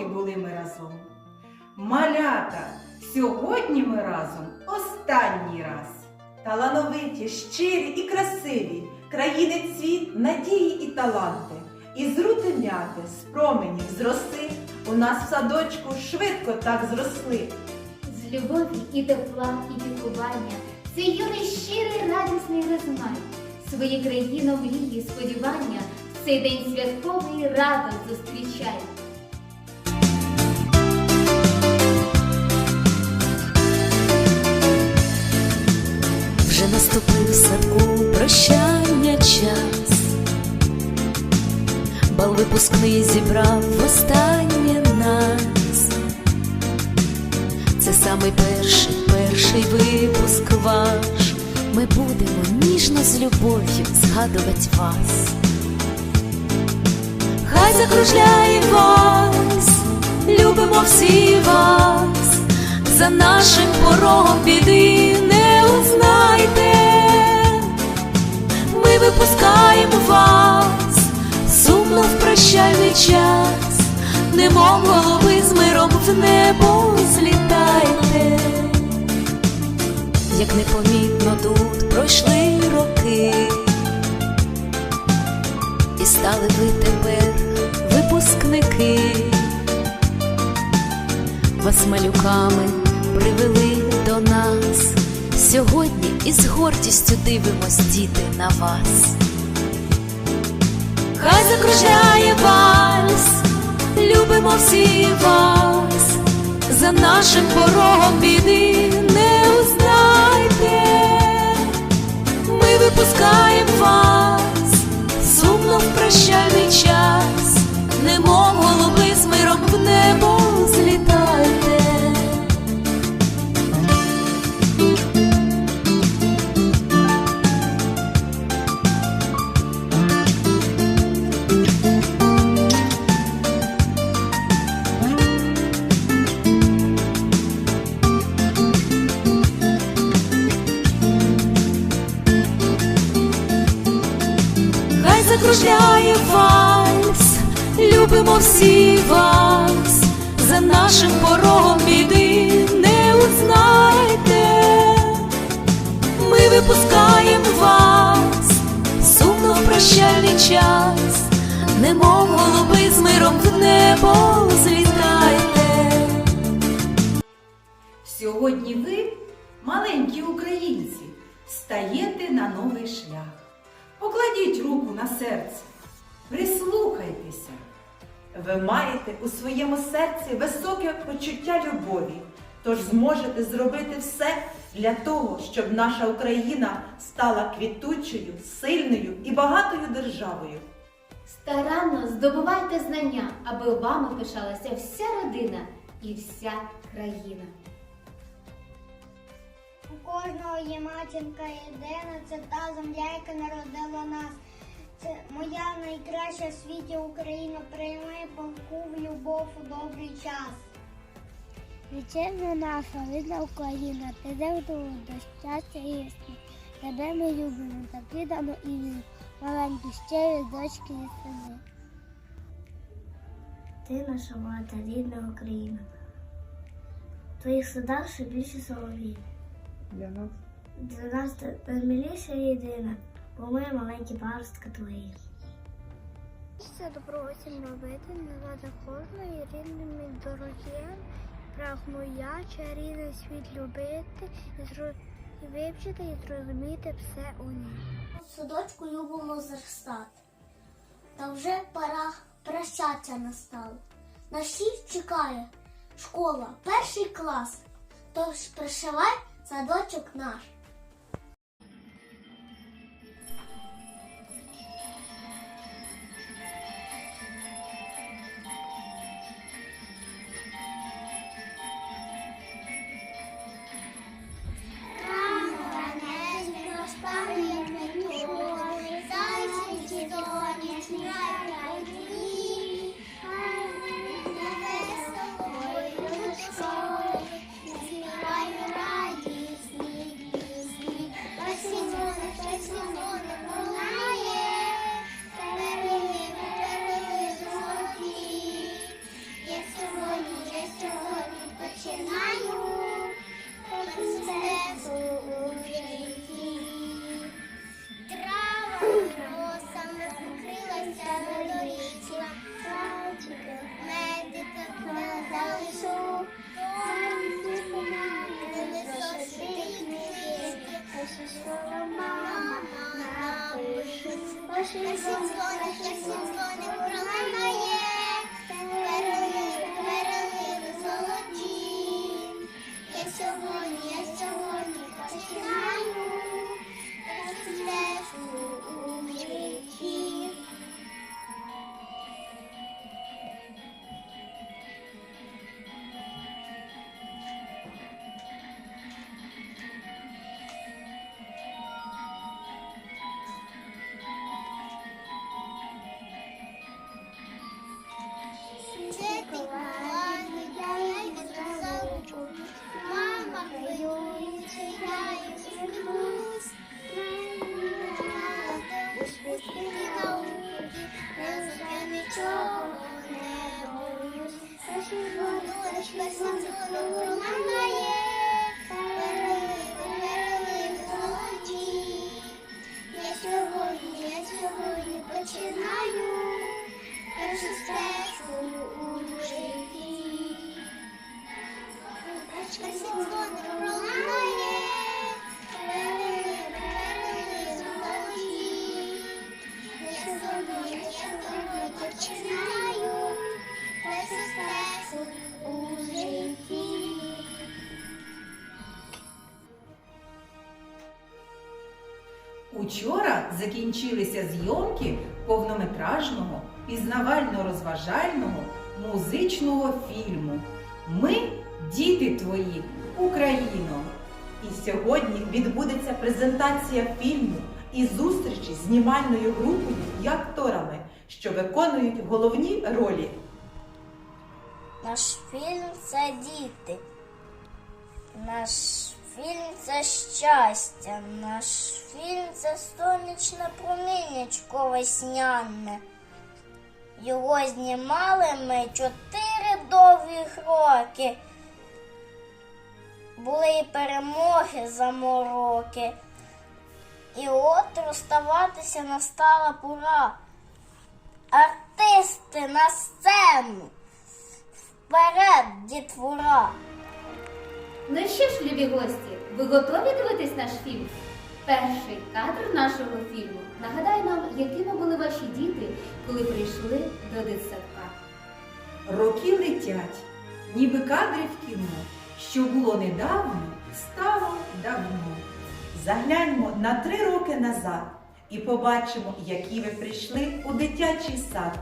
роки були ми разом. Малята, сьогодні ми разом останній раз. Талановиті, щирі і красиві, країни цвіт, надії і таланти. Із рути м'яти, з променів, з роси у нас в садочку швидко так зросли. З любові і тепла, і піклування, цей юний щирий радісний розмай, свої країну мрії, сподівання, в цей день святковий радо зустрічай. Наступив садку прощання час, бал випускний зібрав востаннє нас. Це самий перший, перший випуск ваш. Ми будемо ніжно з любов'ю згадувати вас. Хай закружляє вас, любимо всі вас, за нашим порогом біди не узнайте. Випускаємо вас, сумно в прощальний час, немов голуби з миром в небо злітайте. Як непомітно тут пройшли роки, і стали ви тепер випускники, вас малюками привели до нас. Сьогодні із гордістю дивимось, діти, на вас. Хай закружляє вальс, любимо всі вас, за нашим порогом біди не узнайте. Ми випускаємо вас, сумно в прощальний час, немов голуби з миром в небо всі вас, за нашим порогом біди не узнайте. Ми випускаємо вас, сумно в прощальний час, немов голуби з миром в небо злітайте. Сьогодні ви, маленькі українці, стаєте на новий шлях. Покладіть руку на серце, прислухайтеся. Ви маєте у своєму серці високе почуття любові, тож зможете зробити все для того, щоб наша Україна стала квітучою, сильною і багатою державою. Старанно здобувайте знання, аби вами пишалася вся родина і вся країна. У кожного є матінка єдина, це та земля, яка народила нас. Це моя найкраща в світі Україна. Прийми палку в любов у добрий час. Вітчизна наша, рідна Україна, ти завжди до щастя і ясні. Тебе ми любимо та віддамо ім'ю, маленькі щирі дочки і сини. Ти наша мати, рідна Україна. В твоїх садах ще більше соловій. Для нас Для нас ти наймиліша єдина, бо маленькі паростка твої. Це добро всім робити, назад кожної рідними дорогим. Прагну я чарівний світ любити і, зро... і вивчити і зрозуміти все у ній. В садочку любимо зростати. Та вже пора прощаться настало. На всіх чекає школа, перший клас. Тож пришивай садочок наш. Учора закінчилися зйомки повнометражного пізнавально-розважального музичного фільму. Ми діти твої, Україно. І сьогодні відбудеться презентація фільму і зустрічі з знімальною групою і акторами, що виконують головні ролі. Наш фільм це діти. Наш фільм це щастя. Наш фільм це сонячне проміннячко весняне. Його знімали ми чотири довгих роки. Були і перемоги за мороки. І от розставатися настала пора. Артисти на сцену. Вперед, дітвора! Ну що ж, любі гості, ви готові дивитись наш фільм? Перший кадр нашого фільму нагадає нам, якими були ваші діти, коли прийшли до дитсадка. Роки летять, ніби кадри в кіно, що було недавно, стало давно. Загляньмо на три роки назад і побачимо, які ви прийшли у дитячий сад.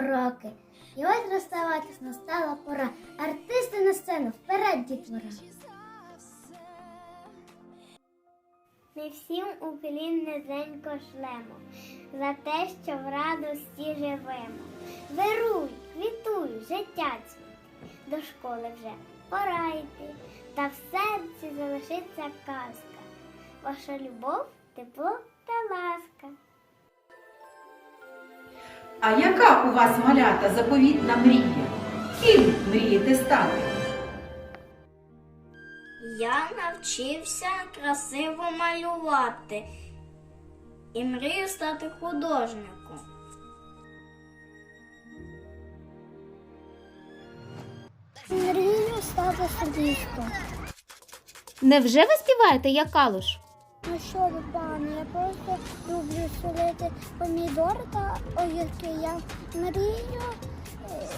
І. І ось розставатись настала пора. Артисти на сцену вперед, дітвора. Ми всім уклін низенько шлемо за те, що в радості живемо. Вируй, квітуй, життя цвіт, до школи вже пора йти, та в серці залишиться казка. Ваша любов, тепло та ласка. А яка у вас малята заповітна мрія? Ким мрієте стати? Я навчився красиво малювати і мрію стати художником. Мрію стати суддівкою. Невже ви співаєте, як калуш? А що ви, пане? Я просто люблю солити помідори та огірки. Я мрію е,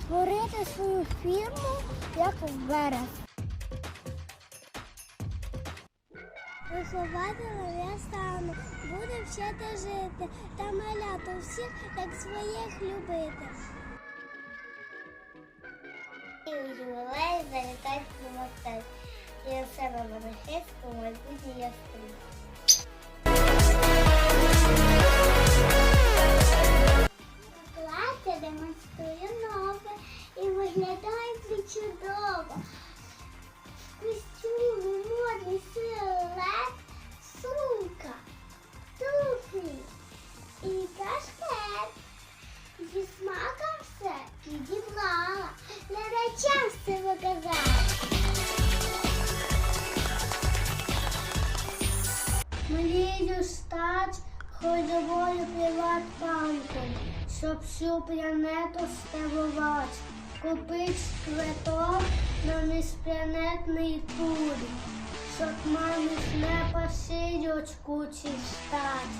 створити свою фірму, як Верес. Вихователем я стану, буду вчити жити та малято всіх, як своїх любити. Ювілей залітать помогтать. І у себе на захистку майбутнє я стрій. Плаття демонструє причудово. Костюми, модний силует, сумка, туфлі і кашкет. Зі смаком все підібрала, глядачам все показала. Мрію стать ходовою приват-банком, щоб всю планету ставувати. Купить квиток на міжпланетний тур, щоб мамі не посидять кучі стать.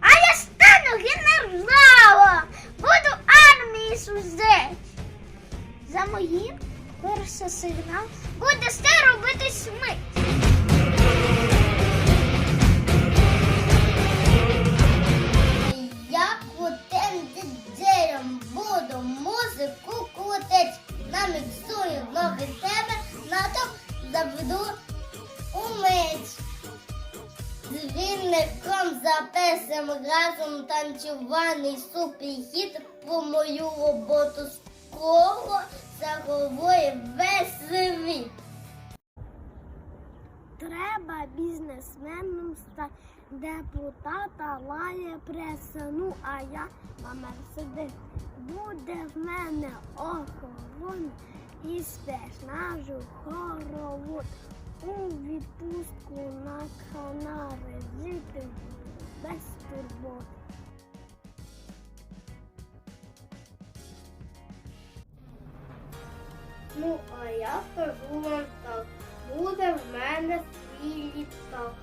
А я стану генералом, буду армії служити. За моїм перший сигнал буде все робити смить. Я крутим діджеєм буду музику крутить. Наміксую ноги тебе, натовп заведу умить. З вінником записем разом танцюваний суперхіт про мою роботу скоро заговорить весь світ. Треба бізнесменом стати, депутата лає преса, ну а я на мерседес. Буде в мене охорона і спешнажу хоровод. У відпустку на Канари жити без турбот. Ну, а я скажу вам так. Буде в мене свій літак.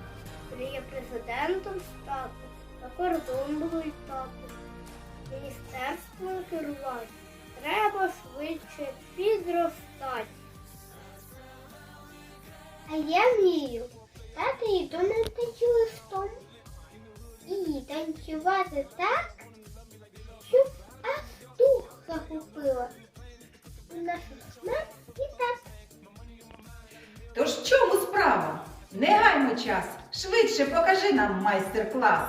Мріє президентом стати, за кордон буду літати. Міністерством керувати. Треба швидше підростати. А я мрію стати ідоним і танцювати так, щоб аж дух захопила. Тож в чому справа? Не гаймо час, швидше покажи нам майстер-клас.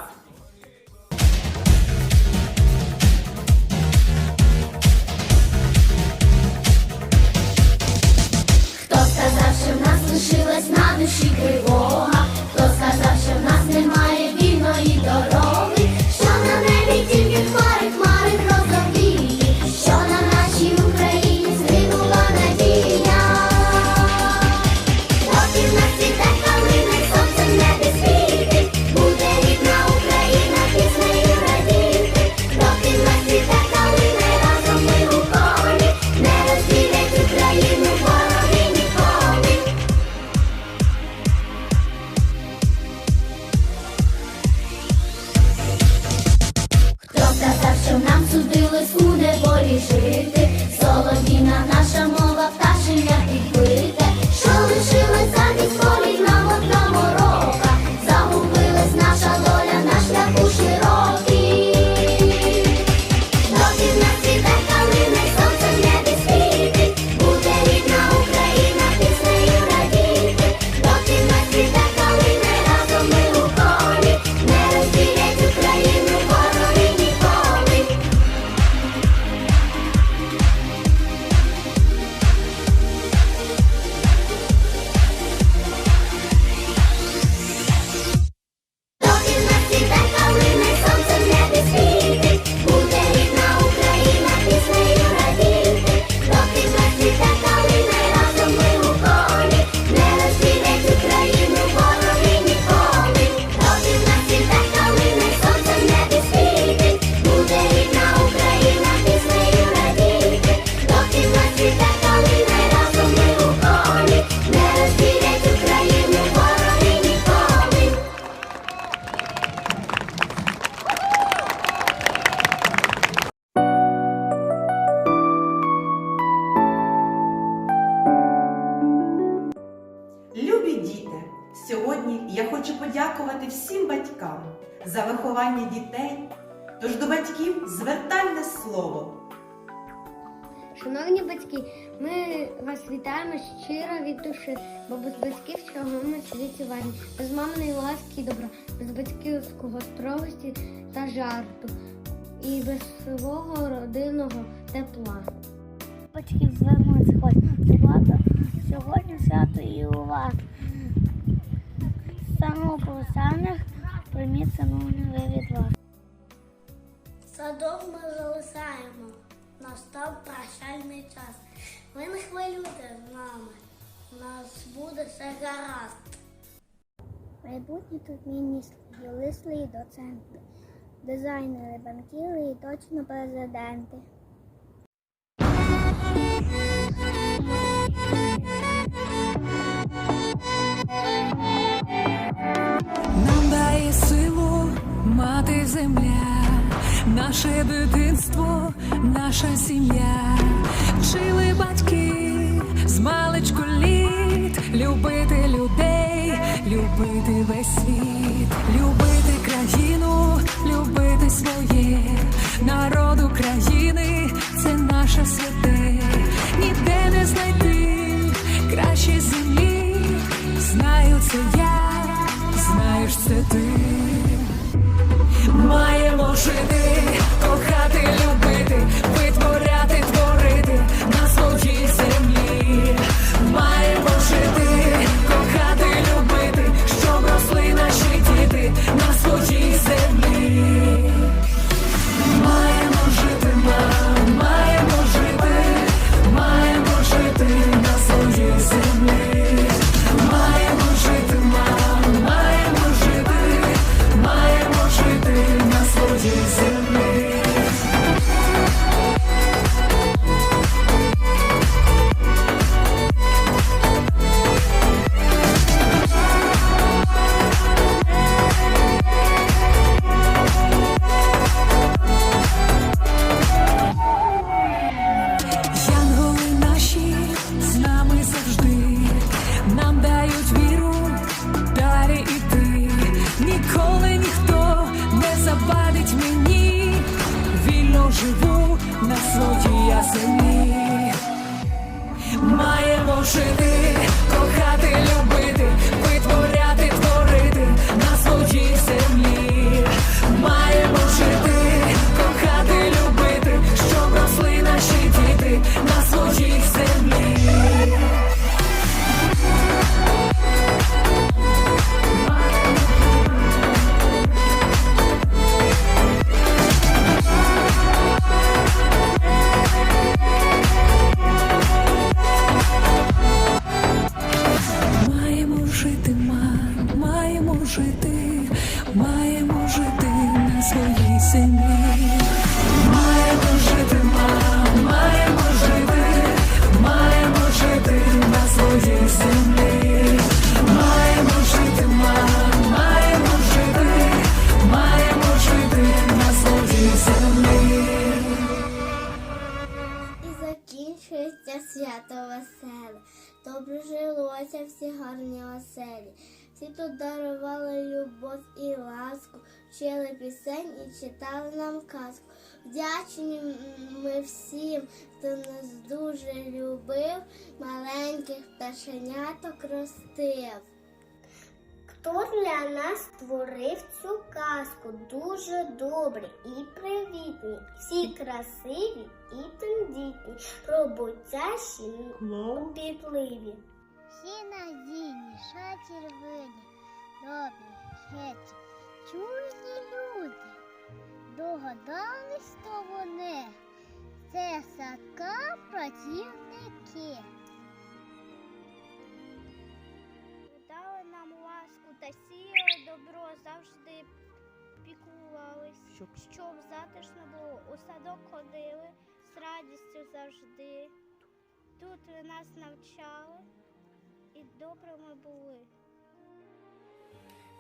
Хто сказав, що в нас лишилась на душі тривога? Хто сказав, що в нас немає вільної дороги? За виховання дітей. Тож до батьків звертальне слово. Шановні батьки, ми вас вітаємо щиро від душі, бо без батьків чого ми світі варні, без маминої ласки і добра, без батьківського строгості та жарту і без свого родинного тепла. Батьків звернуться хоч свято, сьогодні свято і у вас. Самопосланих прийміть сановні від вас. Садок ми залишаємо. Настав прощальний час. Ви не хвилюйте з нами. У нас буде все гаразд. Майбутні тут міністри, юристи і доценти, дизайнери, банкіри і точно президенти. Земля, наше дитинство, наша сім'я, вчили батьки з маличку літ, любити людей, любити весь світ, любити країну, любити своє, народ України, це наше святе, Drużyny свято веселе. Добре жилося всі гарні оселі. Всі тут дарували любов і ласку, вчили пісень і читали нам казку. Вдячні ми всім, хто нас дуже любив, маленьких пташеняток ростив. Хто для нас створив цю казку? Дуже добрі і привітні, всі красиві і тендітні, роботящі, пітливі. Всі надійні, шатірвині, добрі, хеті, чуйні люди. Догадались, то вони. Це садка працівники. Та сіяли добро, завжди піклувались, щоб, щоб затишно було. У садок ходили з радістю завжди. Тут ви нас навчали і добрими були.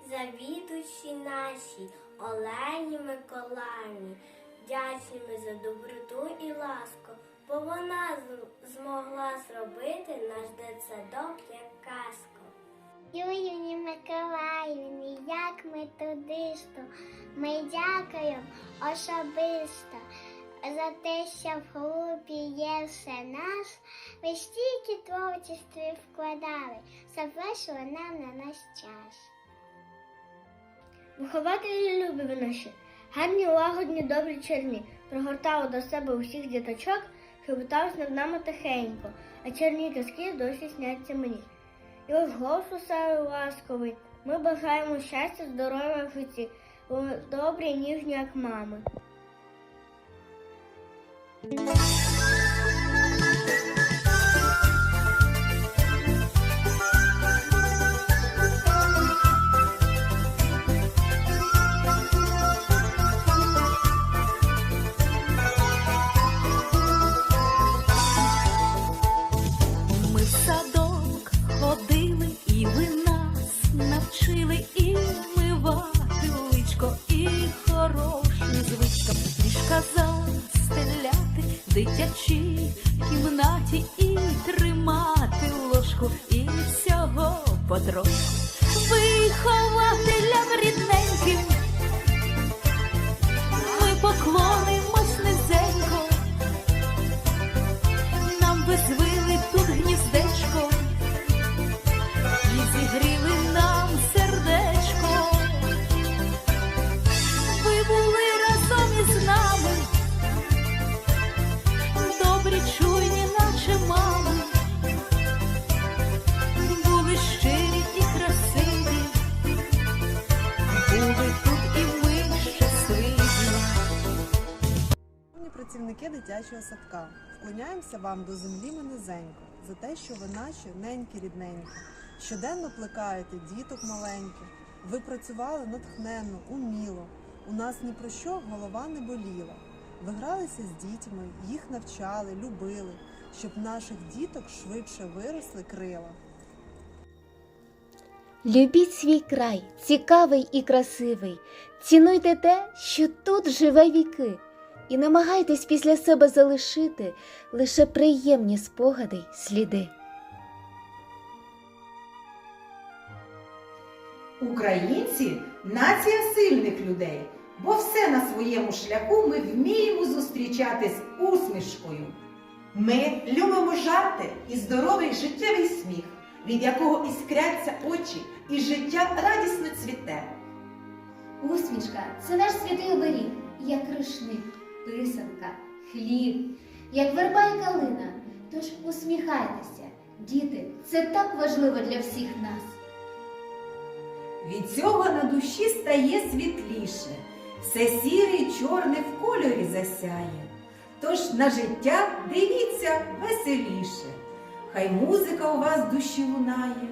Завідувачі наші, Олені Миколаївні, вдячні ми за доброту і ласку, бо вона змогла зробити наш дитсадок як казку. Юріївні Миколаївні, як ми ж. Ми дякуємо особисто за те, що в групі є все нас. Ви стільки творчості вкладали, завершили нам на наш час. Вихователі любі ви наші, гарні, лагодні, добрі черні, пригортали до себе усіх діточок, хибитались над нами тихенько, а черні казки досі сняться мені. І ось голос усе ласковий. Ми бажаємо щастя, здоров'я в житті, ви добрі, ніжні, як мами. Дитячій кімнаті і тримати ложку і всього потрошку. Вихователям працівники дитячого садка, вклоняємося вам до землі ми низенько за те, що ви наші ненькі рідненькі, щоденно плекаєте діток маленьких. Ви працювали натхненно, уміло. У нас ні про що голова не боліла. Ви гралися з дітьми, їх навчали, любили, щоб наших діток швидше виросли крила. Любіть свій край, цікавий і красивий. Цінуйте те, що тут живе віки, і намагайтесь після себе залишити лише приємні спогади й сліди. Українці нація сильних людей, бо все на своєму шляху ми вміємо зустрічати з усмішкою. Ми любимо жарти і здоровий життєвий сміх, від якого іскряться очі, і життя радісно цвіте. Усмішка це наш святий оберіг, як рушник, писанка, хліб, як верба і калина. Тож усміхайтеся, діти, це так важливо для всіх нас. Від цього на душі стає світліше, все сіре й чорне в кольорі засяє. Тож на життя дивіться веселіше. Хай музика у вас душі лунає,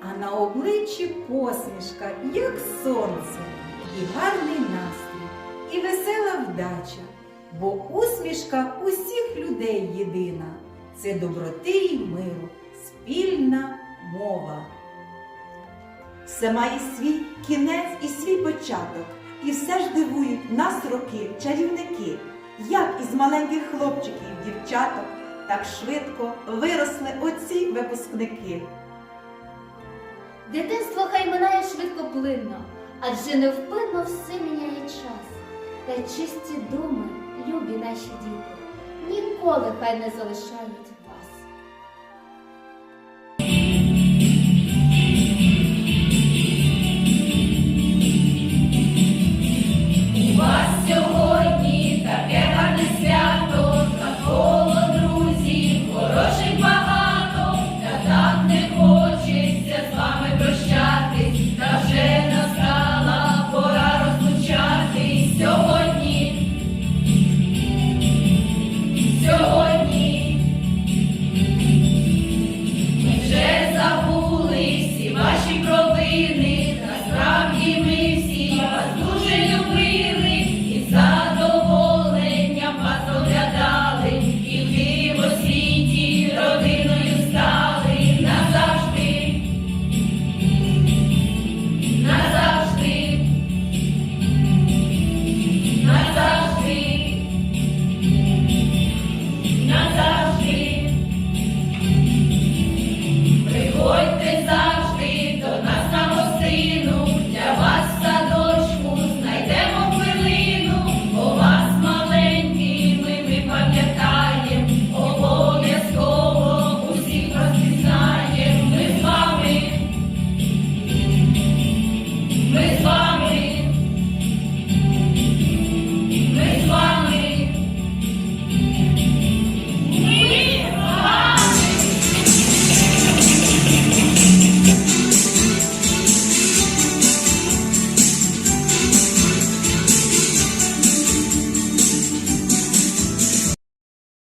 а на обличчі посмішка, як сонце, і гарний настрій, і весела вдача, бо усмішка усіх людей єдина. Це доброти й миру, спільна мова. Все має свій кінець і свій початок, і все ж дивують нас роки, чарівники, як із маленьких хлопчиків, дівчаток, так швидко виросли оці випускники. Дитинство хай минає швидкоплинно, адже невпинно все міняє час. Та чисті думи, любі наші діти, ніколи хай не залишають